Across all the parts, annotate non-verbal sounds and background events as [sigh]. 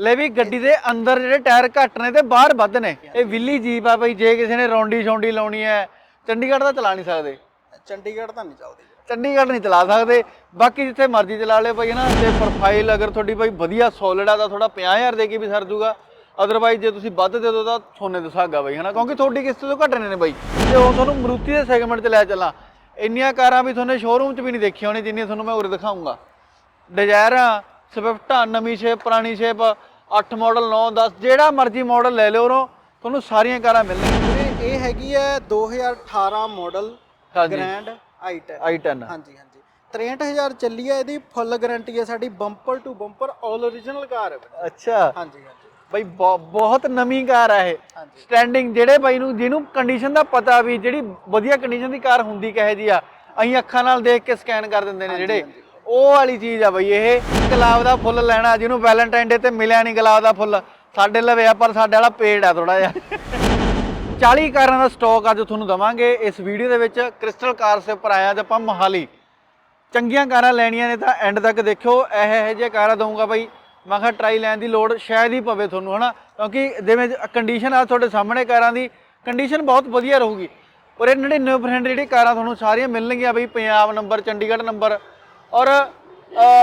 ਲੈ ਵੀ ਗੱਡੀ ਦੇ ਅੰਦਰ ਜਿਹੜੇ ਟਾਇਰ ਘੱਟ ਨੇ ਤੇ ਬਾਹਰ ਵੱਧ ਨੇ। ਇਹ ਵਿੱਲੀ ਜੀਪ ਆ ਬਈ ਜੇ ਕਿਸੇ ਨੇ ਰੌਂਡੀ ਸ਼ੌਂਡੀ ਲਾਉਣੀ ਹੈ ਚੰਡੀਗੜ੍ਹ ਤਾਂ ਚਲਾ ਨਹੀਂ ਸਕਦੇ। ਚੰਡੀਗੜ੍ਹ ਤਾਂ ਨਹੀਂ ਚੱਲਦੀ। ਚੰਡੀਗੜ੍ਹ ਨਹੀਂ ਚਲਾ ਸਕਦੇ। ਬਾਕੀ ਜਿੱਥੇ ਮਰਜ਼ੀ ਚਲਾ ਲਿਓ ਬਈ ਨਾ ਤੇ ਪ੍ਰੋਫਾਈਲ ਅਗਰ ਤੁਹਾਡੀ ਬਈ ਵਧੀਆ ਸੋਲਿਡ ਆ ਤਾਂ ਥੋੜਾ 50000 ਦੇ ਕੇ ਵੀ ਸਰ ਜੂਗਾ। ਅਦਰਵਾਈਜ਼ ਜੇ ਤੁਸੀਂ ਵੱਧ ਦੇ ਦੋ ਤਾਂ ਸੋਨੇ ਦਾ ਸੁਹਾਗਾ ਬਈ ਹਨਾ ਕਿਉਂਕਿ ਤੁਹਾਡੀ ਕਿਸ਼ਤ ਤੋਂ ਘੱਟ ਨੇ ਬਈ। ਤੇ ਉਹ ਤੁਹਾਨੂੰ ਮਰੂਤੀ ਦੇ ਸੈਗਮੈਂਟ 'ਚ ਲੈ ਚੱਲਾਂ। ਇੰਨੀਆਂ ਕਾਰਾਂ ਵੀ ਤੁਹਾਨੂੰ ਸ਼ੋਰੂਮ 'ਚ ਵੀ ਨਹੀਂ ਦੇਖੀਆਂ ਹੋਣੀ ਜਿੰਨੀਆਂ ਤੁਹਾਨੂੰ ਮੈਂ ਉਰੇ ਦਿਖਾਉਂਗਾ ਡਿਜ਼ਾਇਰਾਂ ਸਵਿਫਟਾਂ ਨਵੀਂ ਸ਼ੇਪ ਪੁਰਾਣੀ ਸ਼ੇਪ 8 ਮਾਡਲ 9 10 ਜਿਹੜਾ ਮਰਜ਼ੀ ਮਾਡਲ ਲੈ ਲਿਓ ਉਰੋਂ ਤੁਹਾਨੂੰ ਸਾਰੀਆਂ ਕਾਰਾਂ ਮਿਲਣਗੀਆਂ। ਵੀਰੇ ਇਹ ਹੈਗੀ ਹੈ 2018 ਮਾਡਲ ਹਾਂਜੀ। ਗ੍ਰੈਂਡ i10 i10 ਹਾਂਜੀ ਹਾਂਜੀ। 63000 ਚੱਲੀ ਹੈ ਇਹਦੀ ਫੁੱਲ ਗਾਰੰਟੀ ਹੈ ਸਾਡੀ bumper to bumper 올 origignal car ਹੈ ਵੀਰੇ। ਅੱਛਾ। ਹਾਂਜੀ ਹਾਂਜੀ। ਬਈ ਬਹੁ- ਬਹੁਤ ਨਵੀਂ ਕਾਰ ਆ ਇਹ। ਹਾਂਜੀ। ਸਟੈਂਡਿੰਗ ਜਿਹੜੇ ਬਾਈ ਨੂੰ ਜਿਹਨੂੰ ਕੰਡੀਸ਼ਨ ਦਾ ਪਤਾ ਵੀ ਜਿਹੜੀ ਵਧੀਆ ਕੰਡੀਸ਼ਨ ਦੀ ਕਾਰ ਹੁੰਦੀ ਕਹੇ ਜੀ ਆ ਅਸੀਂ ਅੱਖਾਂ ਨਾਲ ਦੇਖ ਕੇ ਸਕੈਨ ਕਰ ਦਿੰਦੇ ਨੇ ਜਿਹੜੇ। ਉਹ ਵਾਲੀ ਚੀਜ਼ ਆ ਬਈ ਇਹ। ਗੁਲਾਬ ਦਾ ਫੁੱਲ ਲੈਣਾ, ਜਿਹਨੂੰ ਵੈਲੈਂਟਾਈਨ ਡੇ ਤੇ ਮਿਲਿਆ ਨਹੀਂ ਗੁਲਾਬ ਦਾ ਫੁੱਲ। ਸਾਡੇ ਲਵੇ ਆ, ਪਰ ਸਾਡੇ ਵਾਲਾ ਪੇੜ ਆ ਥੋੜਾ ਜਿਹਾ। 40 ਕਾਰਾਂ ਦਾ ਸਟਾਕ ਅੱਜ ਤੁਹਾਨੂੰ ਦਵਾਂਗੇ। ਇਸ ਵੀਡੀਓ ਦੇ ਵਿੱਚ ਕ੍ਰਿਸਟਲ ਕਾਰਸ ਦੇ ਉੱਪਰ ਆਇਆ ਤੇ ਆਪਾਂ ਮੋਹਾਲੀ। ਚੰਗੀਆਂ ਕਾਰਾਂ ਲੈਣੀਆਂ ਨੇ ਤਾਂ ਐਂਡ ਤੱਕ ਦੇਖਿਓ। ਇਹ ਇਹ ਕਾਰਾਂ ਦਊਂਗਾ ਬਾਈ। ਮੈਂ ਕਿਹਾ ਟਰਾਈ ਲੈਣ ਦੀ ਲੋੜ ਸ਼ਾਇਦ ਹੀ ਪਵੇ ਤੁਹਾਨੂੰ, ਹਨਾ? ਕਿਉਂਕਿ ਜਿਵੇਂ ਕੰਡੀਸ਼ਨ ਆ ਤੁਹਾਡੇ ਸਾਹਮਣੇ ਕਾਰਾਂ ਦੀ ਕੰਡੀਸ਼ਨ ਬਹੁਤ ਵਧੀਆ ਰਹੂਗੀ। ਔਰ ਇਹ 99% ਜਿਹੜੀ ਕਾਰਾਂ ਤੁਹਾਨੂੰ ਸਾਰੀਆਂ ਮਿਲਣਗੀਆਂ ਬਈ, ਪੰਜਾਬ ਨੰਬਰ ਚੰਡੀਗੜ੍ਹ ਨੰਬਰ ਔਰ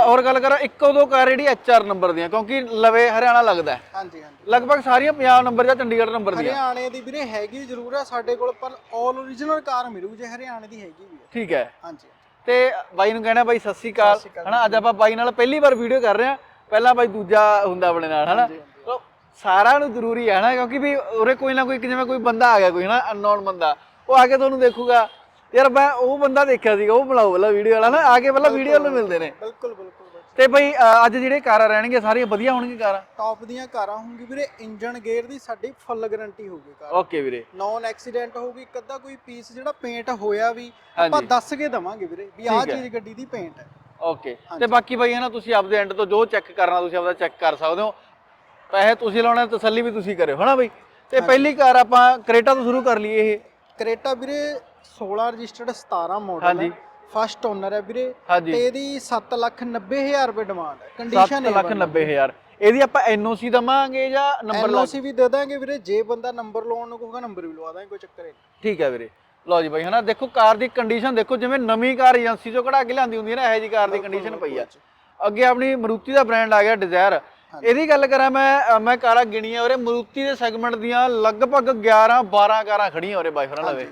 ਹੋਰ ਗੱਲ ਕਰਾਂ ਇੱਕੋ ਦੋ ਕਾਰ ਜਿਹੜੀ ਐਚਆਰ ਨੰਬਰ ਦੀਆਂ ਕਿਉਂਕਿ ਲਵੇ ਹਰਿਆਣਾ ਲੱਗਦਾ ਹੈ। ਹਾਂਜੀ ਹਾਂਜੀ। ਲਗਭਗ ਸਾਰੀਆਂ ਪੰਜਾਬ ਨੰਬਰ ਜਾਂ ਚੰਡੀਗੜ੍ਹ ਨੰਬਰ ਦੀਆਂ। ਹਰਿਆਣੇ ਦੀ ਵੀਰੇ ਹੈਗੀ ਜ਼ਰੂਰ ਹੈ ਸਾਡੇ ਕੋਲ ਪਰ 올 origignal ਕਾਰ ਮਿਲੂ ਜੇ ਹਰਿਆਣੇ ਦੀ ਹੈਗੀ ਵੀ ਠੀਕ ਹੈ। ਹਾਂਜੀ। ਤੇ ਬਾਈ ਨੂੰ ਕਹਿਣਾ ਬਾਈ ਸਤਿ ਸ਼੍ਰੀ ਅਕਾਲ। ਹਨਾ ਅੱਜ ਆਪਾਂ ਬਾਈ ਨਾਲ ਪਹਿਲੀ ਵਾਰ ਵੀਡੀਓ ਕਰ ਰਹੇ ਹਾਂ। ਪਹਿਲਾਂ ਬਾਈ ਦੂਜਾ ਹੁੰਦਾ ਆਪਣੇ ਨਾਲ ਹਨਾ। ਸਾਰਿਆਂ ਨੂੰ ਜ਼ਰੂਰੀ ਹੈ ਨਾ ਕਿਉਂਕਿ ਵੀ ਉਰੇ ਕੋਈ ਨਾ ਕੋਈ ਜਿਵੇਂ ਕੋਈ ਬੰਦਾ ਆ ਗਿਆ ਕੋਈ ਹਨਾ ਅਨਨੋਨ ਬੰਦਾ ਉਹ ਆ ਕੇ ਤੁਹਾਨੂੰ ਦੇਖੂਗਾ। ਯਾਰ ਮੈਂ ਉਹ ਬੰਦਾ ਦੇਖਿਆ ਸੀਗਾ ਉਹ ਬਣਾਓ ਪਹਿਲਾਂ ਵੀਡੀਓ ਵਾਲਾ ਨਾ ਆ ਕੇ ਪਹਿਲਾਂ ਵੀਡੀਓ ਨੂੰ ਮਿਲਦੇ ਨੇ। ਬਿਲਕੁਲ ਬਿਲਕੁਲ ਤੇ ਬਈ ਅ, ਅੱਜ ਜਿਹੜੇ ਕਾਰਾਂ ਰਹਿਣਗੀਆਂ ਸਾਰੀਆਂ ਵਧੀਆ ਹੋਣਗੀਆਂ ਕਾਰਾਂ? ਟੌਪ ਦੀਆਂ ਕਾਰਾਂ ਹੋਣਗੀ ਵੀਰੇ ਇੰਜਨ ਗੇਅਰ ਦੀ ਸਾਡੀ ਫੁੱਲ ਗਾਰੰਟੀ ਹੋਊਗੀ ਕਾਰ। ਓਕੇ ਵੀਰੇ। ਨੌਨ ਐਕਸੀਡੈਂਟ ਹੋਊਗੀ ਇੱਕ ਅੱਧਾ ਕੋਈ ਪੀਸ ਜਿਹੜਾ ਪੇਂਟ ਹੋਇਆ ਵੀ ਹਾਂਜੀ। ਆਪਾਂ ਦੱਸ ਕੇ ਦਵਾਂਗੇ ਵੀਰੇ ਵੀ ਆਹ ਠੀਕ ਹੈ। ਚੀਜ਼ ਗੱਡੀ ਦੀ ਪੇਂਟ ਹੈ। ਓਕੇ ਤੇ ਬਾਕੀ ਬਈ ਹੈ ਨਾ ਤੁਸੀਂ ਆਪਦੇ ਐਂਡ ਤੋਂ ਜੋ ਚੈੱਕ ਕਰਨਾ ਤੁਸੀਂ ਆਪਦਾ ਚੈੱਕ ਕਰ ਸਕਦੇ ਹੋ। ਪੈਸੇ ਤੁਸੀਂ ਲਾਉਣੇ ਤਸੱਲੀ ਵੀ ਤੁਸੀਂ ਕਰਿਓ ਹਨਾ ਬਈ? ਤੇ ਪਹਿਲੀ ਕਾਰ ਆਪਾਂ ਕਰੇਟਾ ਤੋਂ ਸ਼ੁਰੂ ਕਰ ਲਈਏ ਇਹ। ਕਰੇਟਾ ਵੀਰੇ 16 ਰਜਿਸਟਰਡ 17 ਮਾਡਲ ਹਾਂਜੀ। ਹੈ। ਫਸਟ ਓਨਰ ਹੈ ਵੀਰੇ। ਹਾਂਜੀ। ਤੇ ਇਹਦੀ 790000 ਰੁਪਏ ਡਿਮਾਂਡ ਹੈ। ਕੰਡੀਸ਼ਨ 7 ਲੱਖ 90 ਹਜ਼ਾਰ। ਇਹਦੀ ਆਪਾਂ ਐਨਓਸੀ ਦਵਾਂਗੇ ਜਾਂ ਨੰਬਰ ਲਾ ਐਨਓਸੀ ਵੀ ਦੇ ਦਾਂਗੇ ਵੀਰੇ। ਜੇ ਬੰਦਾ ਨੰਬਰ ਲਵਾਉਣ ਨੂੰ ਕਹੂਗਾ ਨੰਬਰ ਵੀ ਲਵਾ ਦਾਂਗੇ ਕੋਈ ਚੱਕਰ ਨਹੀਂ। ਠੀਕ ਹੈ ਵੀਰੇ। ਲਓ ਜੀ ਬਾਈ ਹਨਾ ਦੇਖੋ ਕਾਰ ਦੀ ਕੰਡੀਸ਼ਨ ਦੇਖੋ ਜਿਵੇਂ ਨਵੀਂ ਕਾਰ ਏਜੰਸੀ ਚੋਂ ਕਢਾ ਕੇ ਲਿਆਂਦੀ ਹੁੰਦੀ ਹੈ ਨਾ ਇਹੋ ਜੀ ਕਾਰ ਦੀ ਕੰਡੀਸ਼ਨ ਪਈ ਆ। ਅੱਗੇ ਆਪਣੀ ਮਰੂਤੀ ਦਾ ਬ੍ਰਾਂਡ ਆ ਗਿਆ ਡਿਜ਼ਾਇਰ ਇਹਦੀ ਗੱਲ ਕਰਾਂ ਮੈਂ ਅ, ਮੈਂ ਕਾਰਾਂ ਗਿਣੀਆਂ ਔਰੇ ਮਰੂਤੀ ਦੇ ਸੈਗਮੈਂਟ ਦੀਆਂ ਲਗਭਗ 11 12 ਕਾਰਾਂ ਖੜੀਆਂ ਔਰੇ ਬਾਈ ਫਰਾਂ ਲਵੇ।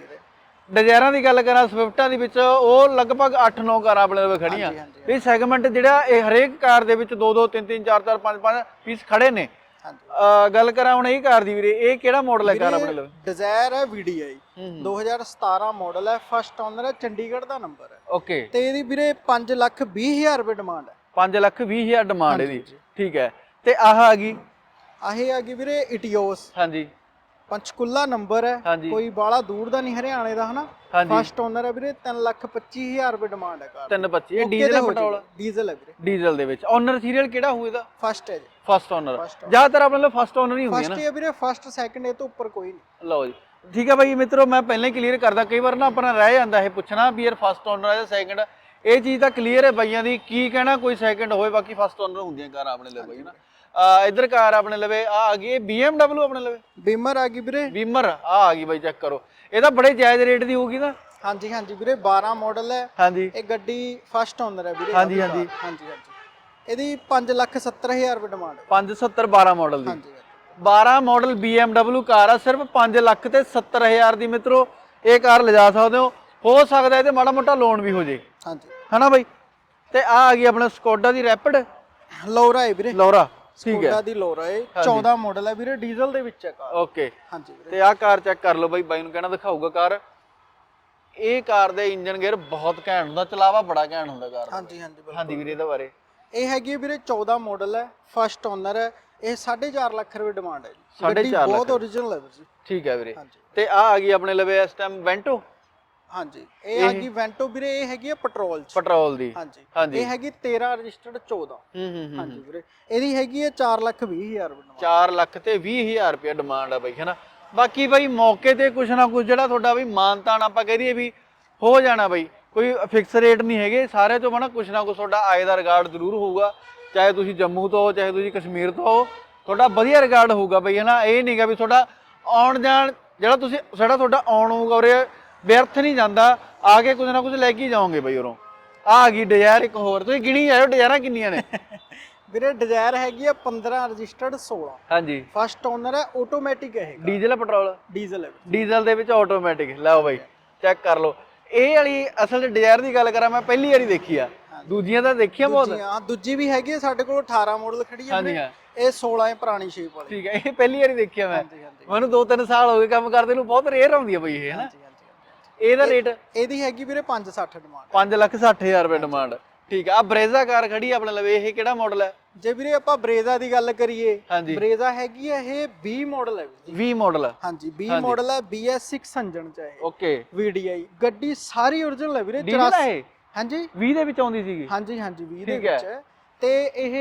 ਡਿਜ਼ਾਇਰਾਂ ਦੀ ਗੱਲ ਕਰਾਂ ਸਵਿਫਟਾਂ ਦੀ ਵਿੱਚ ਉਹ ਲਗਭਗ 8-9 ਕਾਰਾਂ ਆਪਣੇ ਲਵੇ ਖੜੀਆਂ। ਹਾਂਜੀ, ਹਾਂਜੀ। ਇਹ ਸੈਗਮੈਂਟ ਜਿਹੜਾ ਇਹ ਹਰੇਕ ਕਾਰ ਦੇ ਵਿੱਚ 2-2 3-3 4-4 5-5 ਪੀਸ ਖੜੇ ਨੇ। ਹਾਂਜੀ। ਗੱਲ ਕਰਾਂ ਹੁਣ ਇਹ ਕਾਰ ਦੀ ਵੀਰੇ ਇਹ ਕਿਹੜਾ ਮਾਡਲ ਹੈ ਕਾਰ ਆਪਣੇ ਲਵੇ ਡਿਜ਼ਾਇਰ ਹੈ VDI ਹੂੰ 2017 ਮਾਡਲ ਹੈ ਫਸਟ ਓਨਰ ਹੈ ਚੰਡੀਗੜ੍ਹ ਦਾ ਨੰਬਰ ਹੈ। ਓਕੇ ਤੇ ਇਹਦੀ ਵੀਰੇ 5 ਲੱਖ 20000 ਰੁਪਏ ਡਿਮਾਂਡ ਹੈ। 5 ਲੱਖ 20 ਹਜ਼ਾਰ ਡਿਮਾਂਡ ਇਹਦੀ। ਠੀਕ ਹੈ। ਤੇ ਆਹ ਆ ਗਈ। ਆਹੇ ਆ ਗਈ ਵੀਰੇ ਇਟਿਓਸ ਹਾਂਜੀ। ਪੰਚਕੁਲਾ ਨੰਬਰ ਹੈ। ਹਾਂਜੀ। ਕੋਈ ਬਾਲਾ ਦੂਰ ਦਾ ਨਹੀਂ ਹਰਿਆਣੇ ਦਾ ਹਨਾ? ਹਾਂਜੀ। ਫਸਟ ਓਨਰ ਹੈ ਵੀਰੇ 3 ਲੱਖ 25000 ਰੁਪਏ ਡਿਮਾਂਡ ਹੈ ਕਾਰ 325 ਇਹ ਡੀਜ਼ਲ ਪੈਟਰੋਲ? ਡੀਜ਼ਲ ਹੈ ਵੀਰੇ। ਡੀਜ਼ਲ ਦੇ ਵਿੱਚ। ਓਨਰ ਸੀਰੀਅਲ ਕਿਹੜਾ ਹੋਊ ਇਹਦਾ? ਫਸਟ ਹੈ ਜੀ। ਫਸਟ ਓਨਰ First ਜ਼ਿਆਦਾਤਰ ਆਪਣੇ ਲਈ ਫਸਟ ਓਨਰ ਹੀ ਹੁੰਦੀ ਹੈ ਫਸਟ ਹੈ ਵੀਰੇ ਫਸਟ ਸੈਕੰਡ ਇਹ ਤੋਂ ਉੱਪਰ ਕੋਈ ਨਹੀਂ। ਨਾ ਲਓ ਜੀ। ਠੀਕ ਹੈ ਬਾਈ ਮਿੱਤਰੋ ਮੈਂ ਪਹਿਲਾਂ ਹੀ ਕਲੀਅਰ ਕਰਦਾ। ਕਈ ਵਾਰ ਨਾ ਆਪਣਾ ਰਹਿ ਜਾਂਦਾ ਇਹ ਪੁੱਛਣਾ ਵੀ ਯਾਰ ਫਸਟ ਓਨਰ ਹੈ ਜਾਂ ਸੈਕੰਡ ਇਹ ਚੀਜ਼ ਤਾਂ ਕਲੀਅਰ ਹੈ ਬਾਈਆਂ ਦੀ। ਕੀ ਕਹਿਣਾ ਕੋਈ ਸੈਕੰਡ ਹੋਵੇ ਬਾਕੀ ਫਸਟ ਓਨਰ ਹੁੰਦੀਆਂ ਕਾਰ ਆਪਣੇ ਲਈ ਬਾਈ ਨਾ ਇਧਰ ਕਾਰ ਆਪਣੇ ਲਵੇ ਆ ਆ ਗਈ ਇਹ BMW ਆਪਣੇ ਲਵੇ? ਬੀਮਰ ਆ ਗਈ ਵੀਰੇ। ਬੀਮਰ ਆ ਆ ਗਈ ਬਾਈ ਚੈੱਕ ਕਰੋ। ਇਹ ਤਾਂ ਬੜੇ ਜਾਇਜ਼ ਰੇਟ ਦੀ ਹੋਊਗੀ ਨਾ? ਹਾਂਜੀ ਹਾਂਜੀ ਵੀਰੇ 12 ਮਾਡਲ ਹੈ। ਹਾਂਜੀ। ਇਹ ਗੱਡੀ ਫਸਟ ਓਨਰ ਹੈ ਵੀਰੇ ਹਾਂਜੀ, ਹਾਂਜੀ। ਹਾਂਜੀ ਹਾਂਜੀ। ਇਹਦੀ 5 ਲੱਖ 70000 ਰੁਪਏ ਡਿਮਾਂਡ ਹੈ। 570 12 ਮਾਡਲ ਦੀ। ਹਾਂਜੀ ਹਾਂਜੀ। 12 ਮਾਡਲ BMW ਕਾਰ ਆ ਸਿਰਫ 5 ਲੱਖ ਤੇ 70000 ਦੀ ਮਿੱਤਰੋ ਇਹ ਕਾਰ ਲਿਜਾ ਸਕਦੇ ਹੋ। ਹੋ ਸਕਦਾ ਇਹਦੇ ਮਾੜਾ ਮੋਟਾ ਲੋਨ ਵੀ ਹੋ ਜੇ। ਹਾਂਜੀ। ਹਨਾ ਬਾਈ? ਤੇ ਆ ਆ ਗਈ ਆਪਣਾ ਸਕੋਡਾ ਦੀ ਰੈਪਿਡ ਲੋਰਾ ਹੈ ਵੀਰੇ। ਲੋਰਾ। ਸਕੋਡਾ ਦੀ ਲੋਰਾ ਹੈ 14 ਮਾਡਲ ਹੈ ਵੀਰੇ ਡੀਜ਼ਲ ਦੇ ਵਿੱਚ ਹੈ ਕਾਰ ਓਕੇ ਹਾਂਜੀ ਤੇ ਆ ਕਾਰ ਚੈੱਕ ਕਰ ਲਓ ਬਾਈ ਬਾਈ ਨੂੰ ਕਹਿਣਾ ਦਿਖਾਊਗਾ ਕਾਰ ਇਹ ਕਾਰ ਦੇ ਇੰਜਨ ਗੇਅਰ ਬਹੁਤ ਘੈਂਟ ਹੁੰਦਾ ਚਲਾਵਾ ਬੜਾ ਘੈਂਟ ਹੁੰਦਾ ਕਾਰ ਦਾ ਹਾਂਜੀ ਹਾਂਜੀ ਬਿਲਕੁਲ। ਹਾਂਜੀ ਵੀਰੇ ਇਹਦੇ ਬਾਰੇ। ਇਹ ਹੈਗੀ ਵੀਰੇ 14 ਮਾਡਲ ਹੈ ਫਸਟ ਓਨਰ ਹੈ ਇਹ 4.5 ਲੱਖ ਰੁਪਏ ਡਿਮਾਂਡ ਹੈ ਜੀ। ਲੱਖ। ਬਹੁਤ origignal ਹੈ ਵੀਰ ਜੀ। ਠੀਕ ਹੈ ਵੀਰੇ। ਤੇ ਆ ਆ ਗਈ ਆਪਣੇ ਲਵੇ ਇਸ ਟਾਈਮ ਵੈਂਟੋ ਹਾਂਜੀ। ਇਹ ਆ ਗਈ ਵੈਂਟੋ ਵੀਰੇ ਇਹ ਹੈਗੀ ਹੈ ਪੈਟਰੋਲ ਚ। ਪੈਟਰੋਲ ਦੀ। ਹਾਂਜੀ। ਹਾਂਜੀ। ਇਹ ਹੈਗੀ 13 ਰਜਿਸਟਰਡ 14 ਹੂੰ ਹੂੰ ਹੂੰ ਹਾਂਜੀ ਵੀਰੇ। ਇਹਦੀ ਹੈਗੀ ਹੈ 4 ਲੱਖ 20 ਹਜ਼ਾਰ ਡਿਮਾਂਡ 4 ਲੱਖ ਤੇ 20000 ਰੁਪਏ ਡਿਮਾਂਡ ਆ ਬਾਈ ਹੈਨਾ? ਬਾਕੀ ਬਾਈ ਮੌਕੇ ਤੇ ਕੁਛ ਨਾ ਕੁਛ ਜਿਹੜਾ ਤੁਹਾਡਾ ਵੀ ਮਾਨਤਾਨ ਆਪਾਂ ਕਹਿ ਦਈਏ ਵੀ ਹੋ ਜਾਣਾ ਬਾਈ। ਕੋਈ ਫਿਕਸ ਰੇਟ ਨਹੀਂ ਹੈਗੇ। ਸਾਰੇ ਤੋਂ ਬਣਾ ਕੁਛ ਨਾ ਕੁਛ ਤੁਹਾਡਾ ਆਏ ਦਾ ਰਿਗਾਰਡ ਜ਼ਰੂਰ ਹੋਊਗਾ। ਚਾਹੇ ਤੁਸੀਂ ਜੰਮੂ ਤੋਂ ਹੋ ਚਾਹੇ ਤੁਸੀਂ ਕਸ਼ਮੀਰ ਤੋਂ ਹੋ ਤੁਹਾਡਾ ਵਧੀਆ ਰਿਕਾਰਡ ਹੋਊਗਾ ਬਈ ਹਨਾ? ਇਹ ਨਹੀਂਗਾ ਵੀ ਤੁਹਾਡਾ ਆਉਣ ਜਾਣ ਜਿਹੜਾ ਤੁਸੀਂ ਜਿਹੜਾ ਤੁਹਾਡਾ ਆਉਣ ਹੋਊਗਾ ਉਰੇ ਵਿਅਰਥ ਨਹੀਂ ਜਾਂਦਾ ਆ ਕੇ ਕੁਝ ਨਾ ਕੁਝ ਲੈ ਕੇ ਜਾਓਗੇ ਬਈ ਉਰੋਂ। ਆ ਆ ਗਈ ਡਿਜ਼ਾਇਰ ਇੱਕ ਹੋਰ ਤੁਸੀਂ ਗਿਣੀ ਜਾਇਓ ਡਿਜ਼ਾਇਰਾਂ ਕਿੰਨੀਆਂ ਨੇ। [laughs] ਵੀਰੇ ਡਿਜ਼ਾਇਰ ਹੈਗੀ ਆ 15 ਰਜਿਸਟਰਡ 16 ਹਾਂਜੀ। ਫਸਟ ਓਨਰ ਹੈ ਆਟੋਮੈਟਿਕ ਹੈ ਡੀਜ਼ਲ ਪੈਟਰੋਲ ਡੀਜ਼ਲ ਹੈ। ਡੀਜ਼ਲ ਦੇ ਵਿੱਚ ਆਟੋਮੈਟਿਕ ਲਓ ਬਾਈ ਚੈੱਕ ਕਰ ਲਓ। ਇਹ ਵਾਲੀ ਅਸਲ 'ਚ ਡਿਜ਼ਾਇਰ ਦੀ ਗੱਲ ਕਰਾਂ ਮੈਂ ਪਹਿਲੀ ਵਾਰੀ ਦੇਖੀ ਆ। ਦੂਜੀਆਂ ਤਾਂ ਦੇਖੀਆਂ ਬਹੁਤ। ਦੂਜੀ ਹਾਂ ਦੂਜੀ ਵੀ ਹੈਗੀ ਆ ਸਾਡੇ ਕੋਲ 18 ਮਾਡਲ ਖੜੀ ਹੈ ਹਾਂਜੀ ਹਾਂ। ਇਹ 16 ਹੈ ਪੁਰਾਣੀ ਸ਼ੇਪ ਵਾਲੀ। ਠੀਕ ਹੈ ਇਹ ਪਹਿਲੀ ਵਾਰੀ ਦੇਖਿਆ ਮੈਂ। ਮੈਨੂੰ 2-3 ਸਾਲ ਹੋ ਗਏ ਕੰਮ ਕਰਦੇ ਨੂੰ ਬਹੁਤ ਰੇਅਰ ਆਉਂਦੀ ਹੈ ਬਈ ਇਹ ਹਨਾ। ਇਹਦਾ ਰੇਟ ਇਹਦੀ ਹੈਗੀ ਵੀਰੇ 560 ਡਿਮਾਂਡ 5 ਲੱਖ 60 ਹਜ਼ਾਰ ਰੁਪਏ ਡਿਮਾਂਡ ਠੀਕ ਆ। ਬਰੇਜ਼ਾ ਕਾਰ ਖੜੀ ਆਪਣੇ ਲਵੇ ਇਹ ਕਿਹੜਾ ਮਾਡਲ ਹੈ ਜੇ ਵੀਰੇ ਆਪਾਂ ਬਰੇਜ਼ਾ ਦੀ ਗੱਲ ਕਰੀਏ ਬਰੇਜ਼ਾ ਹੈਗੀ ਆ ਇਹ 20 ਮਾਡਲ ਹੈ ਵੀਰੇ 20 ਮਾਡਲ ਹਾਂਜੀ 20 ਮਾਡਲ ਹੈ BS6 ਇੰਜਨ ਚ ਹੈ ਓਕੇ। VDI ਗੱਡੀ ਸਾਰੀ origignal ਹੈ ਵੀਰੇ ਡੀਜ਼ਲ 84 ਹੈ ਇਹ ਹਾਂਜੀ। 20 ਦੇ ਵਿੱਚ ਆਉਂਦੀ ਸੀਗੀ। ਹਾਂਜੀ ਹਾਂਜੀ 20 ਦੇ ਹੈ। ਵਿੱਚ। ਹੈ ਤੇ ਇਹ